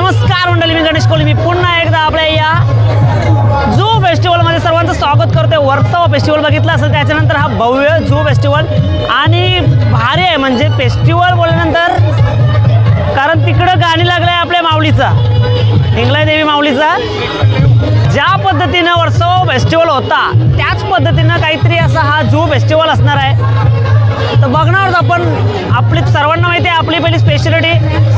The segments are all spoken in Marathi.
नमस्कार मंडळी मी गणेश कोली मी पुन्हा एकदा आपल्या या झू फेस्टिवलमध्ये सर्वांचं स्वागत करतो वर्षाव फेस्टिवल बघितलं असेल त्याच्यानंतर हा भव्य झू फेस्टिवल. आणि भारी आहे म्हणजे फेस्टिवल बोलल्यानंतर कारण तिकडं गाणी लागलं आहे आपल्या माऊलीचा. हिंगलाय देवी माऊलीचा. ज्या पद्धतीनं वर्षाव फेस्टिवल होता त्याच पद्धतीनं काहीतरी असा हा झू फेस्टिवल असणार आहे. तर बघणार आहोत आपण आपली सर्वांना माहिती आहे आपली पहिली स्पेशालिटी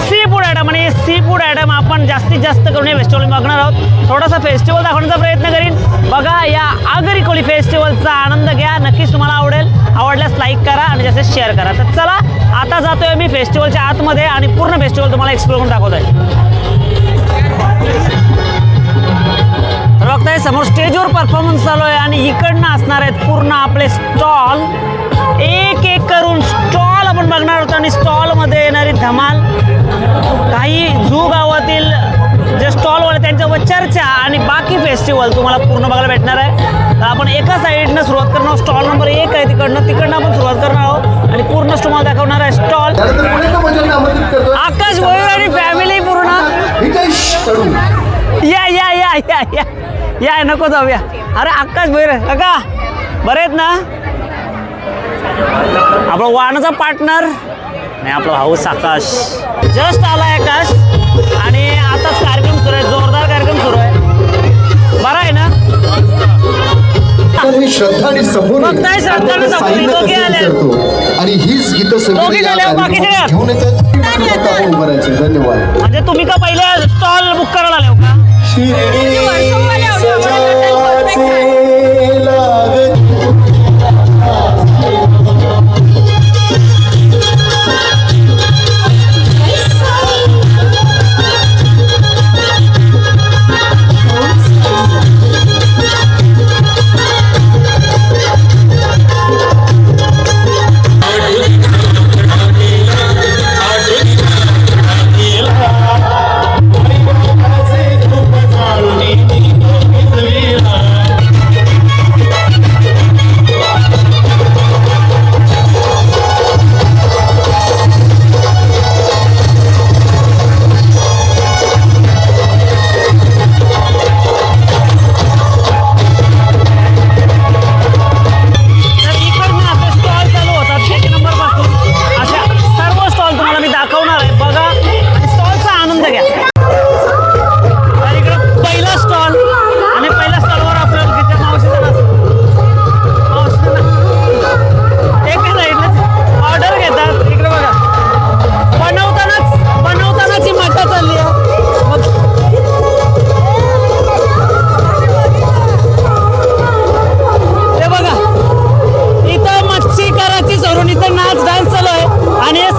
सी फूड आयटम आणि सी फूड आयटम आपण जास्तीत जास्त करून हे फेस्टिवल बघणार आहोत. थोडासा फेस्टिवल दाखवण्याचा प्रयत्न करीन. बघा या आगरी कोळी फेस्टिवलचा आनंद घ्या. नक्कीच तुम्हाला आवडेल. आवडल्यास लाईक करा आणि जास्त शेअर करा. तर चला आता जातोय मी फेस्टिवलच्या आतमध्ये आणि पूर्ण फेस्टिवल तुम्हाला एक्सप्लोर करून आहे तर बघताय समोर स्टेजवर परफॉर्मन्स चालू आहे आणि इकडनं असणार आहेत पूर्ण आपले स्टॉल एक एक करून स्टॉल आपण बघणार आहोत आणि स्टॉलमध्ये येणारी धमाल. काही झू गावातील जे स्टॉलवाले त्यांच्यावर चर्चा आणि बाकी फेस्टिवल तुम्हाला पूर्ण बघायला भेटणार आहे. तर आपण एका साईडनं सुरुवात करणार आहोत. स्टॉल नंबर एक आहे तिकडनं. तिकडनं आपण सुरुवात करणार आहोत. आणि पूर्ण तुम्हाला दाखवणार आहे स्टॉल आकाश भोईर आणि फॅमिली पूर्ण. या या या या या. या नको जाऊया. अरे आकाश भैर काका बरे आहेत ना? आपला वाहनाचा पार्टनर नाही आपला भाऊस आकाश जस्ट आला आकाश. आणि आताच कार्यक्रम सुरू आहे. जोरदार कार्यक्रम सुरू आहे. बरा आहे ना? तर हे श्रद्धा आणि सबुरी बघताय श्रद्धा आणि सबुरी, दोघे आले. आणि हीच गीतं दोघे सगळी या झाले, बाकीचे कार्यक्रमात काय? घेऊन येतात. फक्त आपण उभं राहायचं. धन्यवाद. म्हणजे तुम्ही का पहिले स्टॉल बुक करायला आले हो का?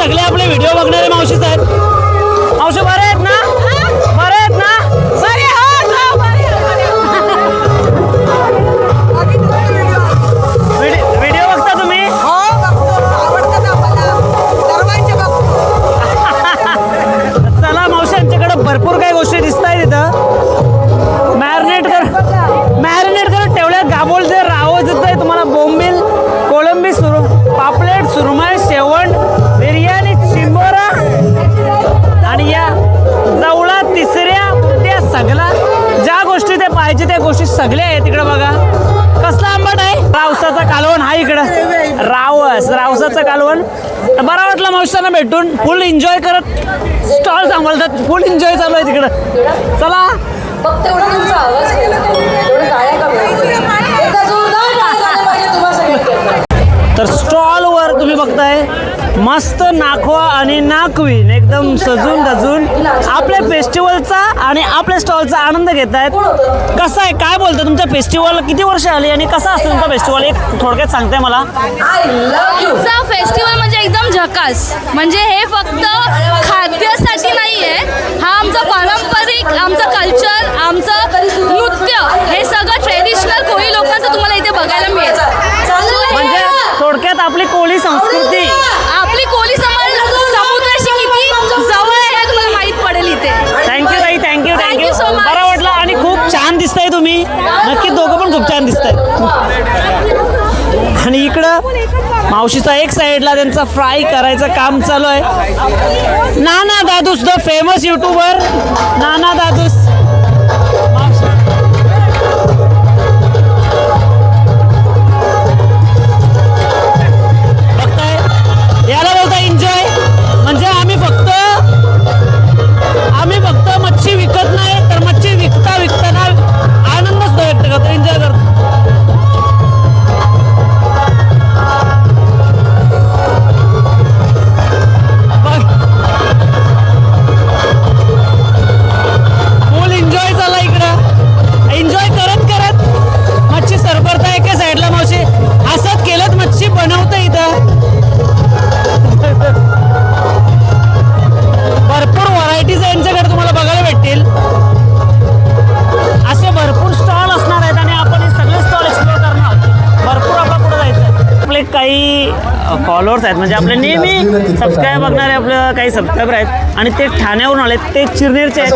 सगळे आपले व्हिडिओ बघणारे मावशी आहेत सगळे आहे तिकडं तिकडे बघा. कसला आंबट आहे? रावसाचा कालवण हा इकडं. रावस रावसाचं कालवण. बरा वाटलं मावशांना भेटून. फुल एन्जॉय करत स्टॉल सांभाळतात. फुल एन्जॉय चालू आहे तिकडं. चला. फक्त एवढा तुमचा आवाज केला एवढं टाळ्या का मिळाल्या? एकदा जोरदार टाळ्या झाल्या पाहिजे तुम्हा सगळ्यांकडनं. तर स्टॉलवर तुम्ही बघताय मस्त नाखवा आणि नाकवीन एकदम सजून धजून आपल्या फेस्टिवलचा आणि आपल्या स्टॉलचा आनंद घेत आहेत कसं आहे काय बोलतं तुमच्या फेस्टिवल किती वर्ष आली आणि कसं असतं तुमचा फेस्टिवल? एक थोडक्यात सांगताय मला. फेस्टिवल म्हणजे एकदम झकास. म्हणजे हे फक्त खाद्यासाठी नाही आहे हा आमचा पारंपरिक आमचं कल्चर आमचं नृत्य हे सगळं ट्रेडिशनल कोळी लोकांचं तुम्हाला इथे बघायला मिळेल. आपली कोळी संस्कृती. आपली कोळी समाज समुद्राशी किती जवळ आहे तुम्हाला माहीत पडेल इथे. थँक्यू ताई थँक्यू Thank थँक्यू. बरं वाटलं आणि खूप छान दिसताय तुम्ही. नक्की दोघं पण खूप छान दिसताय. आणि इकडं मावशीचा एक साईडला त्यांचा फ्राय करायचं काम चालू आहे. ना ना Dadus the famous YouTuber Nana Dadus. Subscriber आहेत आणि ते ठाण्यावरून आले ते चिरनेरचे आहेत.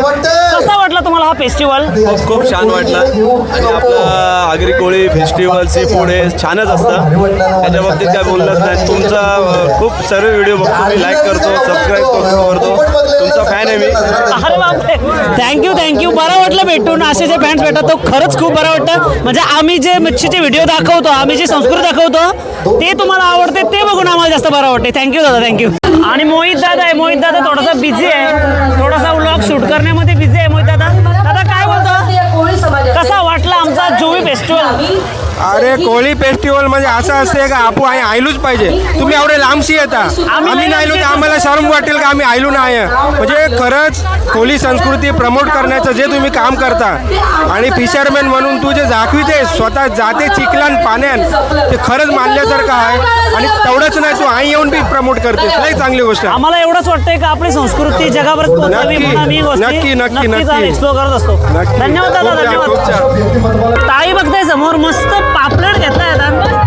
कसा वाटला तुम्हाला हा फेस्टिवल खूप छान वाटलं. आणि आपलं Agri Koli festival sea food हे छानच असतं. त्याच्या बाबतीत काय बोललंच नाही. तुमचा खूप सर्व व्हिडिओ बघतो मी लाईक करतो सबस्क्राईब करतो तुमचा फॅन आहे मी. अरे बापरे. थँक्यू थँक्यू बरं वाटलं भेटून. असे जे फॅन्स भेटतात तो खरंच खूप बरं वाटतं. म्हणजे आम्ही जे मच्छीचे व्हिडिओ दाखवतो आम्ही जी संस्कृती दाखवतो ते तुम्हाला आवडते ते बघून आम्हाला जास्त बरं वाटते. थँक्यू दादा. थँक्यू आणि मोहित दादा आहे. मोहित दादा थोडासा बिझी आहे. थोडासा व्लॉग शूट करण्यामध्ये बिझी आहे. मोहित दादा. दादा काय बोलतो? कसा वाटला आमचा जुवी फेस्टिवल अरे कोळी फेस्टिवल म्हणजे असं असते का? आपू आई आयलूच पाहिजे. तुम्ही एवढे लांबशी येता. आम्ही नाही आलो तर आम्हाला शरम वाटेल का? आम्ही आयलू नाही आहे. म्हणजे खरंच कोळी संस्कृती प्रमोट करण्याचं जे तुम्ही काम करता आणि फिशरमॅन म्हणून तू जे दाखविते स्वतः जाते चिखलान पाण्यान ते खरंच मानल्यासारखं आहे. आणि तेवढंच नाही तू आई येऊन बी प्रमोट करतेस. लई चांगली गोष्ट आहे. आम्हाला एवढंच वाटतंय का आपली संस्कृती पोहोचावी नक्की, म्हणून आम्ही गोष्टी नक्की, नक्की, नक्कीच नक्की. एक्सप्लोर करत असतो. नक्की. धन्यवाद दादा खूप छान, धन्यवाद. खूप. ताई बघताय समोर मस्त पापलेट घेतलाय आता.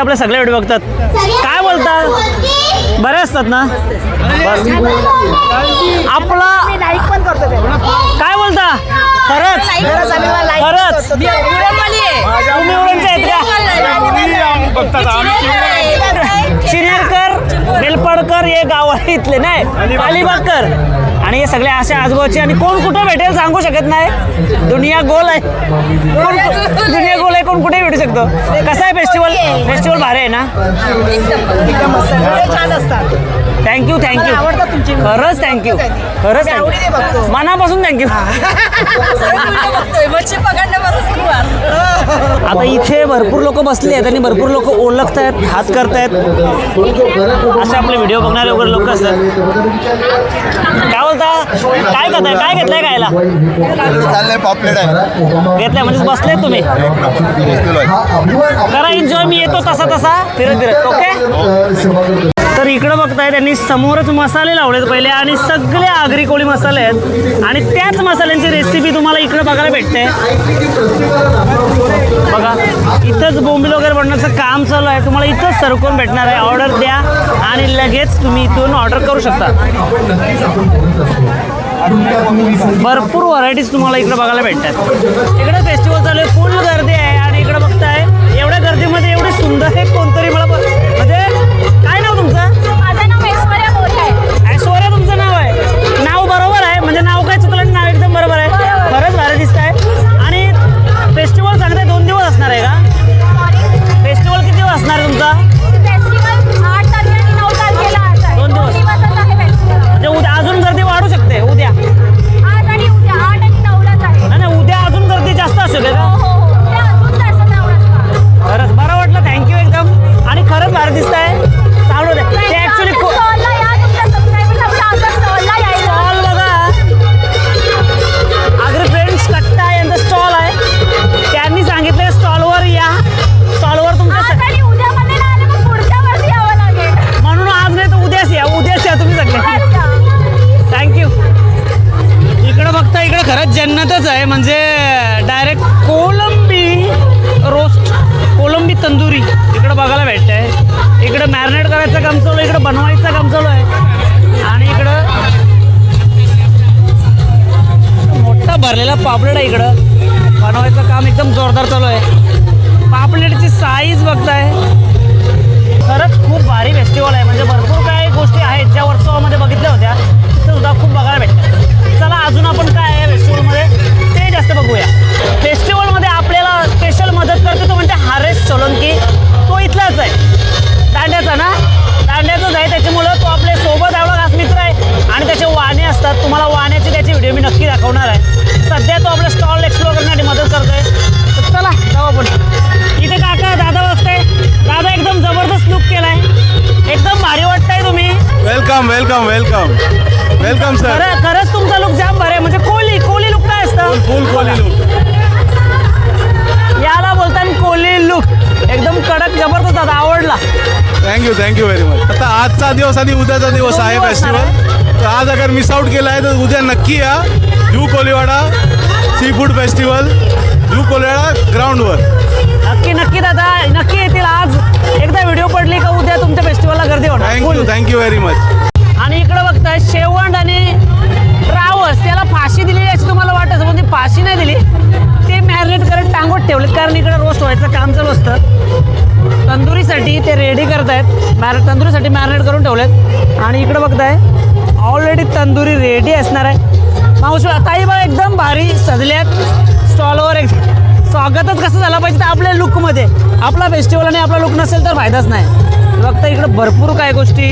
आपले सगळे व्हिडिओ बघतात. काय बोलतात बरे असतात ना? आपला काय बोलता? खरंच? खरंच? शिरकर उरणचे बेलपडकर हे गाव आहे इथले नाही? अलिबागकर आणि हे सगळे असे आजूबाजूचे आणि कोण कुठं भेटेल सांगू शकत नाही. दुनिया गोल आहे. कोण दुनिया गोल आहे कोण कुठे भेटू शकतो. कसं आहे फेस्टिवल फेस्टिवल भारी आहे ना? छान असतात. Thank you thank you. खरंच थँक्यू खरंच. मनापासून थँक्यू आता इथे भरपूर लोक बसले आहेत आणि भरपूर लोक ओळखत आहेत हात करतायत. असे आपले व्हिडिओ बघणारे वगैरे लोक असतात. काय आता काय करताय? काय घेतलंय खायला? चाललंय पापलेट आहे. घेतलंय म्हणजे बसले तुम्ही? करा एन्जॉय मी येतो तसा तसा. फिरत फिरत ओके? तर इकडं बघताय त्यांनी समोरच मसाले लावलेत पहिले आणि सगळे आगरी कोळी मसाले आहेत. आणि त्याच मसाल्यांची रेसिपी तुम्हाला इकडं बघायला भेटते. इथंच बोंबील वगैरे बनण्याचं काम चालू आहे. तुम्हाला इथंच सरकून भेटणार आहे. ऑर्डर द्या आणि लगेच तुम्ही इथून ऑर्डर करू शकता. भरपूर व्हरायटीज तुम्हाला इकडे बघायला भेटतात. इकडे फेस्टिवल चालू आहे. फुल गर्दी आहे आणि इकडे बघताय एवढ्या गर्दीमध्ये एवढी सुंदर हे कोणतरी मला किती दिवस दिवस आणि उद्याचा दिवस आहे फेस्टिवल तर आज अगर मिस आउट केला आहे तर उद्या नक्की या. Ju Koliwada seafood festival Ju Koliwada ग्राउंडवर नक्की नक्की दादा नक्की येतील आज. एकदा व्हिडिओ पडली का उद्या तुमच्या फेस्टिवलला गर्दी होणार. थँक्यू. थँक्यू व्हेरी मच आणि इकडे बघताय शेवंड आणि रावस त्याला फाशी दिलेली अशी तुम्हाला वाटत ती फाशी नाही दिली. ते मॅरिनेट करत टांगोत ठेवलेत कारण इकडे रोस्ट व्हायचं काम चालू असतं. तंदुरीसाठी ते रेडी करत आहेत मॅर तंदुरीसाठी मॅरिनेट करून ठेवलेत. आणि इकडं बघताय ऑलरेडी तंदुरी रेडी असणार आहे. मावशी ताई बघा एकदम भारी सजल्यात स्टॉलवर एक स्वागतच कसं झालं पाहिजे तर आपल्या लुकमध्ये आपला फेस्टिवल आणि आपला लुक नसेल तर फायदाच नाही. बघता इकडं भरपूर काय गोष्टी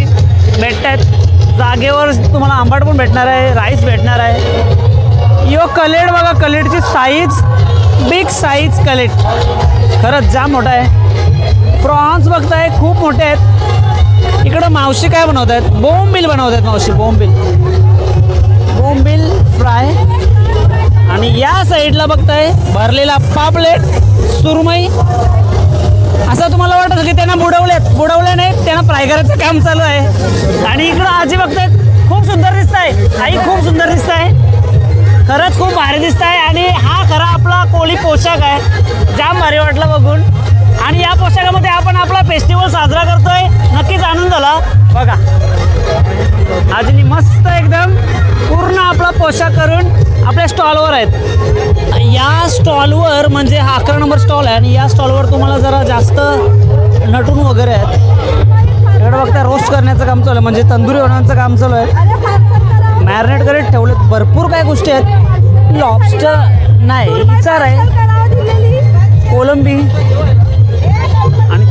भेटत आहेत जागेवर तुम्हाला आंबाट पण भेटणार आहे राईस भेटणार आहे. यो कलेड बघा कलेडची साईज बिग साईज कलेड. खरंच जाम मोठा आहे. प्रॉन्स बघताय खूप मोठे आहेत. इकडं मावशी काय बनवत आहेत बोंबिल बनवत आहेत मावशी बोंबिल बोंबिल फ्राय. आणि या साईडला बघताय भरलेला पापलेट सुरमई. असं तुम्हाला वाटत की त्यांना बुडवलेत. बुडवले नाही त्यांना फ्राय करायचं काम चालू आहे. आणि इकडं आजी बघतायत खूप सुंदर दिसत आहे आई खूप सुंदर दिसत आहे खरंच खूप भारी दिसत आहे आणि हा खरा आपला कोळी पोशाख आहे. जाम भारी वाटला बघून. आणि या पोशाखामध्ये आपण आपला फेस्टिवल साजरा करतोय. नक्कीच आनंद झाला. बघा. आजनी मस्त एकदम पूर्ण आपला पोशाख करून आपल्या स्टॉलवर आहेत. या स्टॉलवर म्हणजे हा अकरा नंबर स्टॉल आहे आणि या स्टॉलवर तुम्हाला जरा जास्त नटून वगैरे आहेत. इकडे बघता रोस्ट करण्याचं काम चालू आहे. म्हणजे तंदुरी होण्याचं काम चालू आहे. मॅरिनेट करीत ठेवलेत. भरपूर काय गोष्टी आहेत. लॉबस्टर नाही विचार आहे. कोलंबी.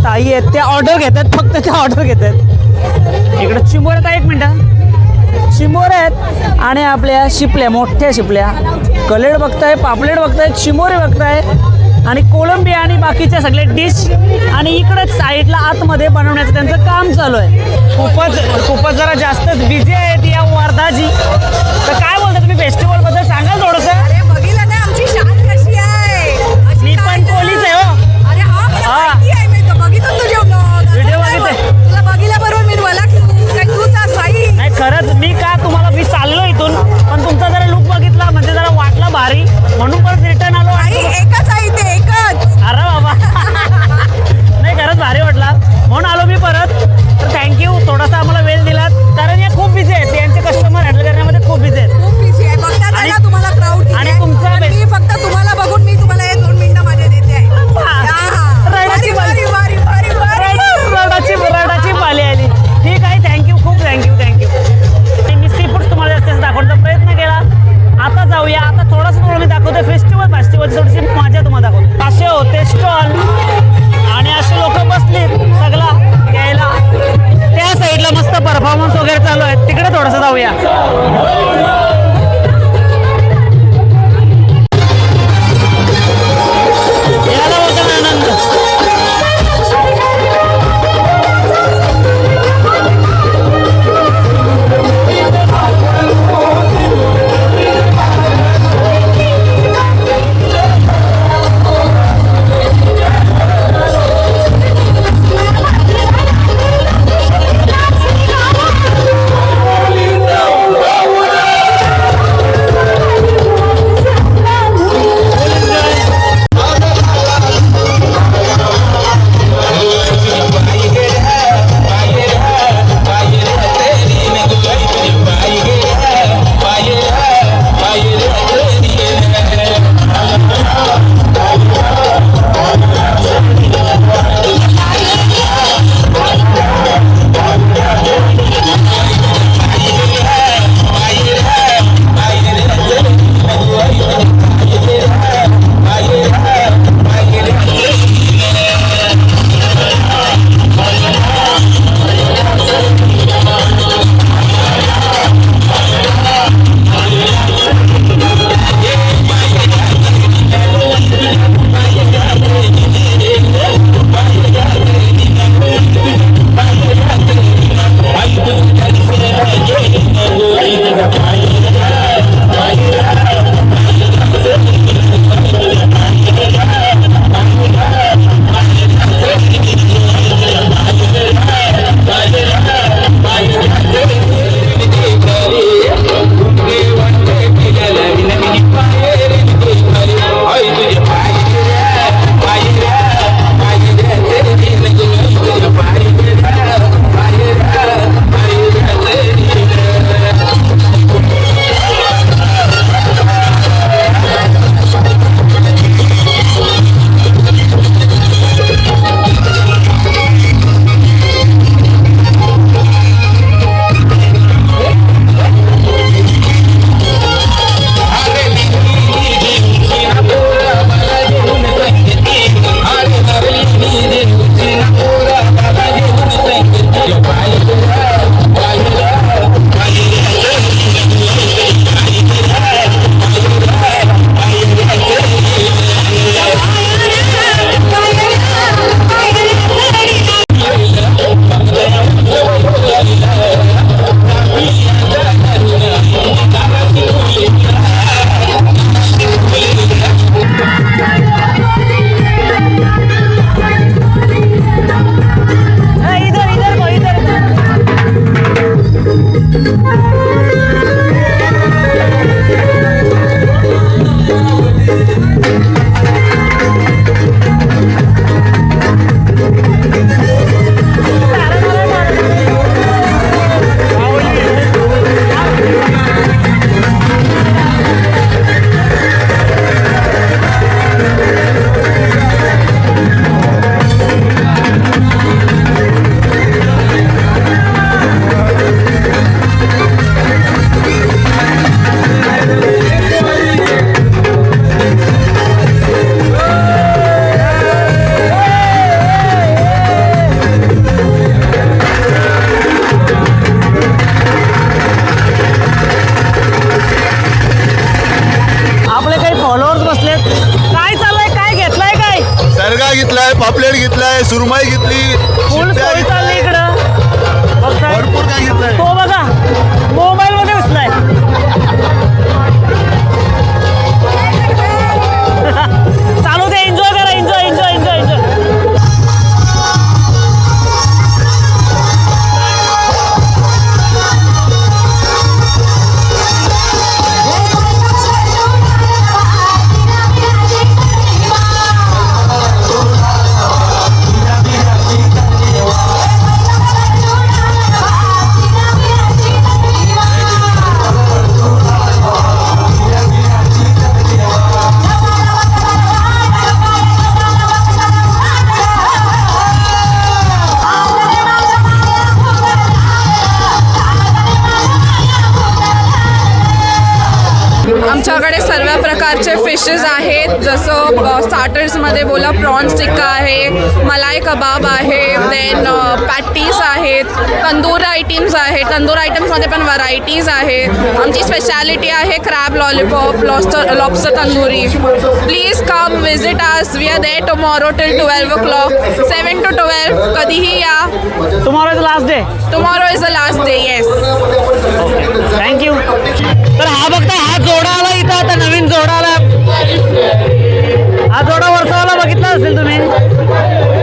ताई आहेत त्या ऑर्डर घेतात फक्त त्या ऑर्डर घेत आहेत इकडं चिमोर का? एक मिनटं. चिमोर आहेत आणि आपल्या शिपल्या मोठ्या शिपल्या. कलेड बघताय पापलेट बघताय चिमोरे बघताय आणि कोलंबिया आणि बाकीच्या सगळे डिश आणि इकडंच साईडला आतमध्ये बनवण्याचं त्यांचं काम चालू आहे. खूपच खूपच जरा जास्तच बिझी आहेत या वर्धाजी. तर काय बोलता तुम्ही फेस्टिवलबद्दल घेतलाय पापलेट घेतलाय सुरमाई घेतली भरपूर काय घेतलंय. स्टार्टर्समध्ये बोला प्रॉन्स टिक्का आहे मलाई कबाब आहे देन पॅटीस आहेत तंदूर आयटम्स आहे तंदूर आयटम्समध्ये पण व्हरायटीज आहे. आमची स्पेशालिटी आहे crab lollipop lobster lobster tandoori. Please come visit us we are there tomorrow till twelve o'clock seven to twelve कधीही या. तुम्हाला is last day tomorrow is the last day yes thank you तर हा बघता हा जोडा आला इथं. आता नवीन जोडा आला. हा जोडा वर्षावाला बघितला असेल तुम्ही?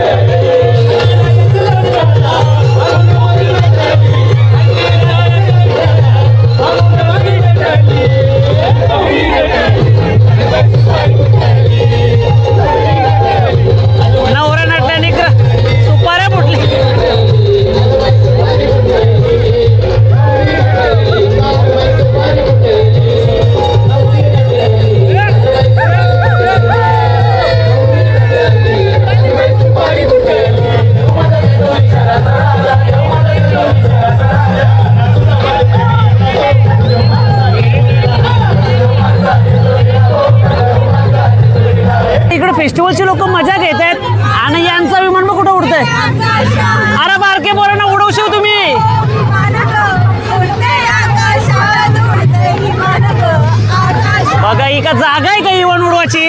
ही का जागा आहे का इवन उडवाची?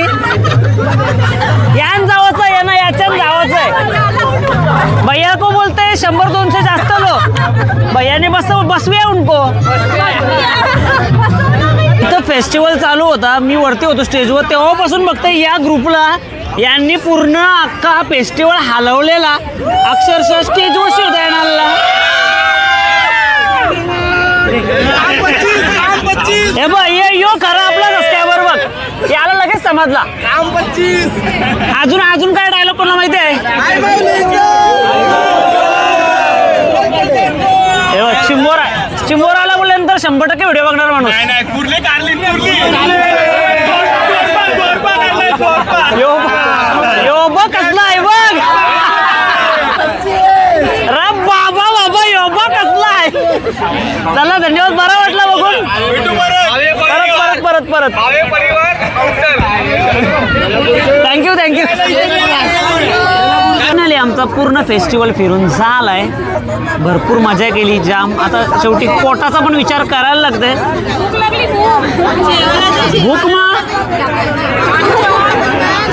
यान जावाचं आहे ना याच्यान जावाचं आहे. भैया को बोलते शंभर दोनशे जास्त लोक. भैयाने बस बसवूया उनको. इथं फेस्टिवल चालू होता मी वरती होतो स्टेजवर तेव्हापासून बघते या ग्रुपला यांनी पूर्ण अख्खा फेस्टिवल हलवलेला. अक्षरशः स्टेजवर शिवता येणार हे बघ ये यो खरा आपला सबस्क्रायबर बघ याला लगेच समजला अजून अजून काय डायलॉग कोणाला माहिती आहे? चिंबोरा चिंबोराला बोलल्यानंतर शंभर टक्के व्हिडिओ बघणार माणूस. यो यो बघ कसला आहे बघ. रे बाबा बाबा यो बघ कसला आहे. चला धन्यवाद बरं वाटलं बघून. परत. परत थँक्यू थँक्यू फायनली आमचा पूर्ण फेस्टिवल फिरून झालाय. भरपूर मजा केली जाम. आता शेवटी पोटाचा पण विचार करायला लागतंय. भूक मग?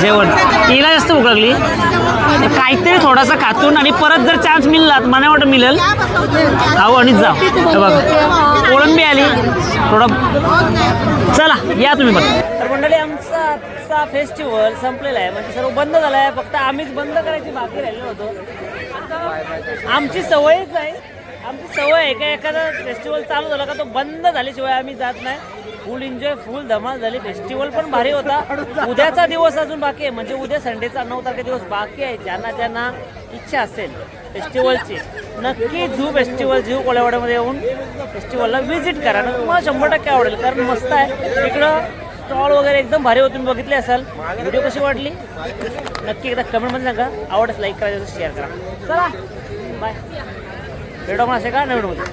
जेवण. तिला जास्त भूक लागली. काहीतरी थोडासा खातून आणि परत जर चान्स मिळला तर मला वाटतं मिळेल. खाऊ आणि जाऊ हे बघा. कोळंबी आली. थोडं चला या तुम्ही पण. तर मंडळी आमचा फेस्टिवल संपलेला आहे. म्हणजे सर्व बंद झाला आहे फक्त आम्हीच बंद करायची बाकी राहिलो होतो. आमची सवयच आहे आमची सवय आहे का एखादा फेस्टिवल चालू झाला का तो बंद झाल्याशिवाय आम्ही जात नाही. फुल एन्जॉय फुल धमाल झाली. फेस्टिवल पण भारी होता. उद्याचा दिवस अजून बाकी आहे. म्हणजे उद्या संडेचा नऊ तारखे दिवस बाकी आहे. ज्यांना ज्यांना इच्छा असेल फेस्टिवलची नक्की झू फेस्टिवल झू कोळेवाड्यामध्ये येऊन फेस्टिवलला व्हिजिट करा. ना तुम्हाला शंभर टक्के आवडेल. कारण मस्त आहे. इकडं स्टॉल वगैरे एकदम भारी होते तुम्ही बघितले असाल. व्हिडिओ कशी वाटली नक्की एकदा कमेंटमध्ये सांगा. आवडच लाईक करायचं शेअर करा. चला. बाय भेटू आपण असे का नवीन मध्ये.